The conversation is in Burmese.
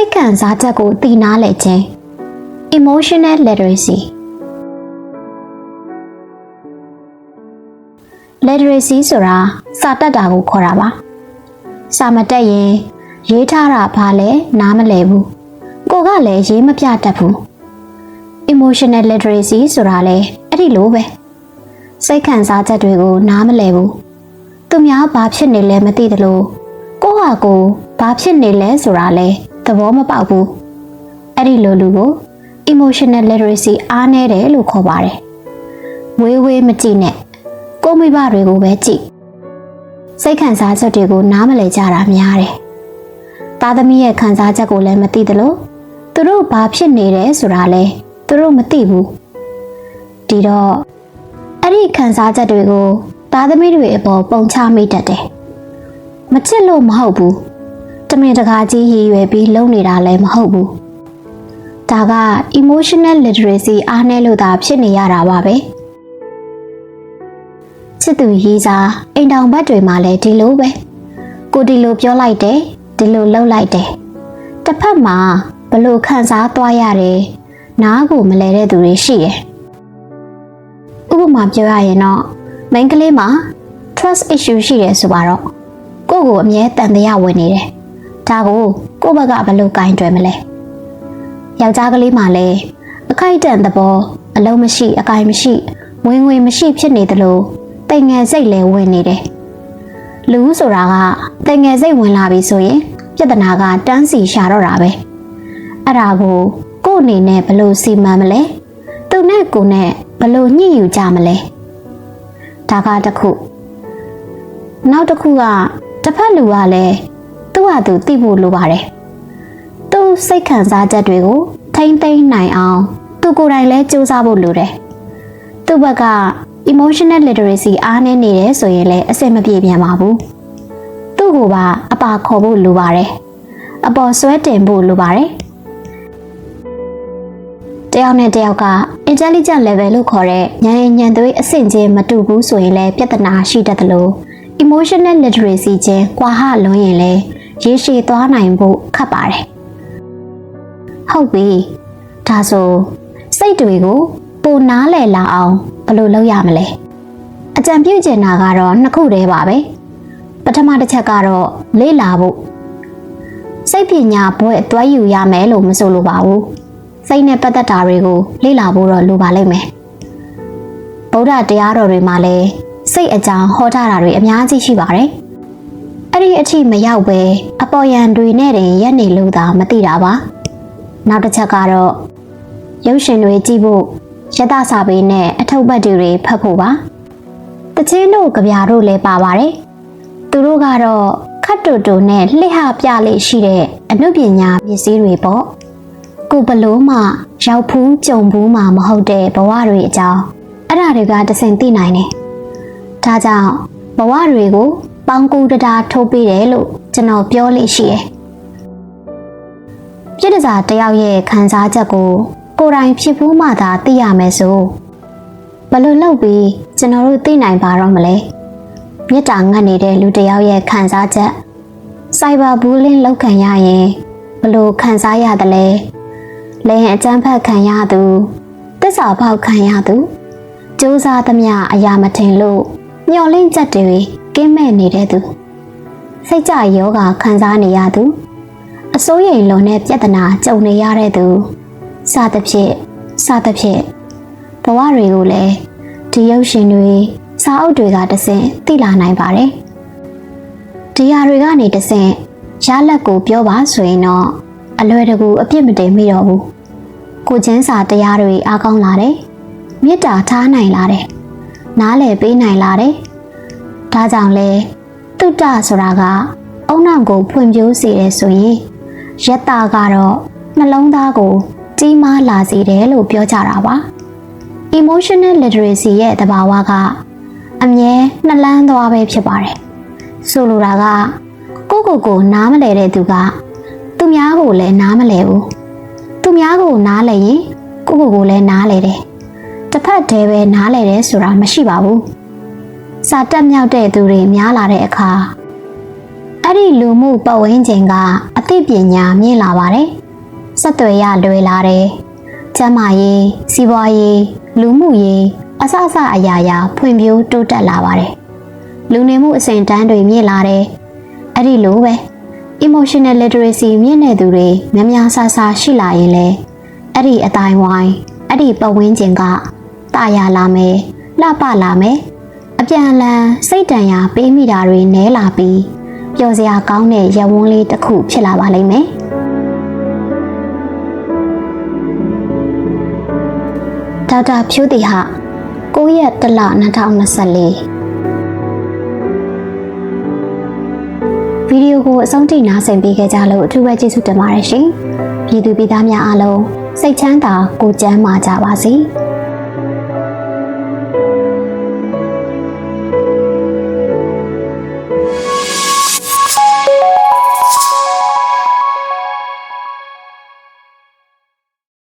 စိတ်ခံစားချက်ကိုသိနာလဲခြင်း emotional literacy literacy ဆိုတာစာတတ်တာကိုခေါ်တာပါစာမတက်ရင်ရေးထားတာဘာလဲနားမလည်ဘူးကိုကလည်းရေးမပြတတ်ဘူး emotional literacy ဆိုတာလေအဲ့ဒီလိုပဲစိတ်ခံစားချက်တွေကိုနားမလည်ဘူးသူများဘာဖြစ်နေလဲမသိသလိုကိုဟာကိုဘာဖြစ်နေလဲဆိုတာလဲသ ဘောမပေါက်ဘူးအဲ့ဒီလိုလူကို emotional literacy အားနည်းတယ်လို့ခေါ်ပါတယ်ဝေးဝေးမကြည့်နဲ့ကိုမိဘတွေကိုပဲကြည့်စိတ်ခံစားချက်တွေကိုနားမလည်ကြတာများတယ်သားသမီးရဲ့ခံစားချက်ကိုလည်းမသိသလိုသူတို့ဘာဖြစ်နေတယ်ဆိုတာလဲသူတို့မသိဘူးဒီတော့အဲ့ဒီခံစားချက်တွေကိုသားသမီးတွေအပေါ်ပုံချမိတတ်တယ်မချစ်လို့မဟုတ်ဘူး တမင်တကာကြီးရည်ရွယ်ပြီးလုံနေတာလည်းမဟုတ်ဘူးဒါက emotional literacy အားနည်းလို့သာဖြစ်နေရတာပါပဲချစ်သူရေးစားအိမ်တောင်ဘက်တွေမှာလည်းဒီလိုပဲကိုဒီလိုပြောလိုက်တယ်ဒီလိုလှုပ်လိုက်တယ်တစ်ဖက်မှာဘလို့ခံစားသွားရတယ်နားကိုမလဲတဲ့သူတွေရှိတယ်ဥပမာပြောရရင်တော့မိန်းကလေးမှာ trust issue ရှိတယ်ဆိုပါတော့ကိုယ့်ကိုအမြဲတန်တရားဝင်နေတယ် ဒါကိုကိုယ့်ဘက်ကဘလို့ကင်တွယ်မလဲယောက်ျားကလေးမှလည်းအခိုက်အတန့်သဘောအလုံးမရှိအကိုင်မရှိဝင်ဝင်မရှိဖြစ်နေတယ်လို့တိမ်ငယ်စိတ်လည်းဝင်နေတယ်လူဆိုတာကတိမ်ငယ်စိတ်ဝင်လာပြီဆိုရင်ပြဿနာကတန်းစီရှာတော့တာပဲအဲ့ဒါကိုကို့အနေနဲ့ဘလို့စီမံမလဲသူနဲ့ကိုနဲ့ဘလို့ညှိယူကြမလဲဒါကတစ်ခုနောက်တစ်ခုကတစ်ဖက်လူကလည်း သူ့ဟာသူသိဖို့လိုပါတယ်သူစိတ်ခံစားချက်တွေကိုထိမ့်သိမ့်နိုင်အောင်သူကိုယ်တိုင်လည်းစူးစမ်းဖို့လိုတယ်သူ့ဘက်က emotional literacy အားနည်းနေတယ်ဆိုရင်လည်းအဆင်မပြေပြန်ပါဘူးသူ့ကိုပါအပါခေါ်ဖို့လိုပါတယ်အပေါ်ဆွဲတင်ဖို့လိုပါတယ်တယောက်နဲ့တယောက်က intelligent level လို့ခေါ်တဲ့ဉာဏ်ရည်ဉာဏ်သွေးအဆင့်ချင်းမတူဘူးဆိုရင်လည်းပြဿနာရှိတတ်တယ်လို့ emotional literacy ချင်းကွာဟလွန်းရင်လည်း ရေရှည်သွားနိုင်ဖို့ခက်ပါတယ်ဟုတ်ပြီဒါဆိုစိတ်တွေကိုပိုနားလည်လာအောင်ဘယ်လိုလုပ်ရမလဲအကြံပြုချင်တာကတော့နှစ်ခုတည်းပါပဲပထမတစ်ချက်ကတော့လေ့လာဖို့စိတ်ပညာဘွဲ့တွဲယူရမယ်လို့မဆိုလိုပါဘူးစိတ်နဲ့ပတ်သက်တာတွေကိုလေ့လာဖို့တော့လိုပါလိမ့်မယ်ဗုဒ္ဓတရားတော်တွေမှာလည်းစိတ်အကြောင်းဟောထားတာတွေအများကြီးရှိပါတယ် အဲ့ဒီအထိမရောက်ပဲအပေါ်ယံတွေနဲ့တင်ရက်နေလို့သာမသိတာပါနောက်တစ်ချက်ကတော့ရုပ်ရှင်တွေကြည့်ဖို့ရတစာပေနဲ့အထုပ်ပတ်တွေဖတ်ဖို့ပါတချင်းတို့ကြပြားတို့လည်းပါပါတယ်သူတို့ကတော့ခတ်တူတူနဲ့လှစ်ဟပြလေးရှိတဲ့အနုပညာပစ္စည်းတွေပေါ့ကိုဘလို့မှရောက်ဖူးကြုံဘူးမှမဟုတ်တဲ့ဘဝတွေအကြောင်းအဲ့ဒါတွေကတစင်သိနိုင်တယ်ဒါကြောင့်ဘဝတွေကို ပေါင်းကူတတာထိုးပေးတယ်လို့ကျွန်တော်ပြောလို့ရှိတယ်ပြည့်တစားတယောက်ရဲ့ခံစားချက်ကိုကိုယ်တိုင်ဖြစ်ဖို့မှသာသိရမယ်ဆိုဘယ်လိုလုပ်ပြီးကျွန်တော်တို့သိနိုင်ပါတော့မလဲမြစ်တာငတ်နေတဲ့လူတစ်ယောက်ရဲ့ခံစားချက် cyber bullying လောက်ခံရရင်ဘယ်လိုခံစားရတယ်လဲလဲအကြမ်းဖက်ခံရသူတစ္ဆာပေါက်ခံရသူစူးစားသမျှအရာမထင်လို့မျော်လင့်ချက်တွေက င်းမဲ့နေတဲ့သူစိတ်ကြယောဂခံစားနေရသူအစိုးရိမ်လွန်တဲ့ပြဿနာကြုံနေရတဲ့သူစသဖြင့်စသဖြင့်ဘဝတွေကိုလည်းဒီရုပ်ရှင်တွေစာအုပ်တွေကတဆင့်သိလာနိုင်ပါတယ်ဒီဟာတွေကနေတဆင့်ရလက်ကိုပြောပါဆိုရင်တော့အလွယ်တကူအပြစ်မတင်မိတော့ဘူးကိုချင်းစာတရားတွေအားကောင်းလာတယ်မေတ္တာထားနိုင်လာတယ်နားလည်ပေးနိုင်လာတယ် ဒါကြောင့်လဲတုတ္တဆိုတာကအုံနောက်ကိုဖွံ့ဖြိုးစေတယ်ဆိုရင်ယတ္တာကတော့နှလုံးသားကိုကြီးမားလာစေတယ်လို့ပြောကြတာပါ emotional literacy ရဲ့တဘာဝကအမြဲနှလန်းသွားပဲဖြစ်ပါတယ်ဆိုလိုတာကကိုကိုကိုနားမလဲတဲ့သူကသူများကိုလည်းနားမလဲဘူးသူများကိုနားလဲရင်ကိုကိုကိုလည်းနားလဲတယ်တစ်ဖက်တည်းပဲနားလဲတယ်ဆိုတာမရှိပါဘူး စာတက်မြောက်တဲ့သူတွေများလာတဲ့အခါအဲ့ဒီလူမှုပတ်ဝန်းကျင်ကအသိပညာမြင့်လာပါတယ်။ဆက်သွယ်ရလွယ်လာတယ်။ကျန်းမာရေး၊စီးပွားရေး၊လူမှုရေးအစအစအရာရာဖွံ့ဖြိုးတိုးတက်လာပါတယ်။လူနေမှုအစဉ်တန်းတွေမြင့်လာတယ်။အဲ့ဒီလိုပဲ emotional literacy မြင့်တဲ့သူတွေများများဆဆရှိလာရင်လေအဲ့ဒီအတိုင်းဝိုင်းအဲ့ဒီပတ်ဝန်းကျင်ကတာယာလာမယ်လှပလာမယ် အပြန်အလှန်စိတ်တန်ရာပေးမိတာတွေနဲလာပြီးပျော်စရာကောင်းတဲ့ရဝန်းလေးတစ်ခုဖြစ်လာပါလိမ့်မယ်ဒေါက်တာဖြူတီဟာ9ရက်တလ2024ဗီဒီယိုကိုအဆုံးထိနားဆင်ပေးခဲ့ကြလို့အထူးပဲကျေးဇူးတင်ပါတယ်ရှင်။ပြည်သူပြည်သားများအားလုံးစိတ်ချမ်းသာကိုယ်ကျန်းမာကြပါစေ။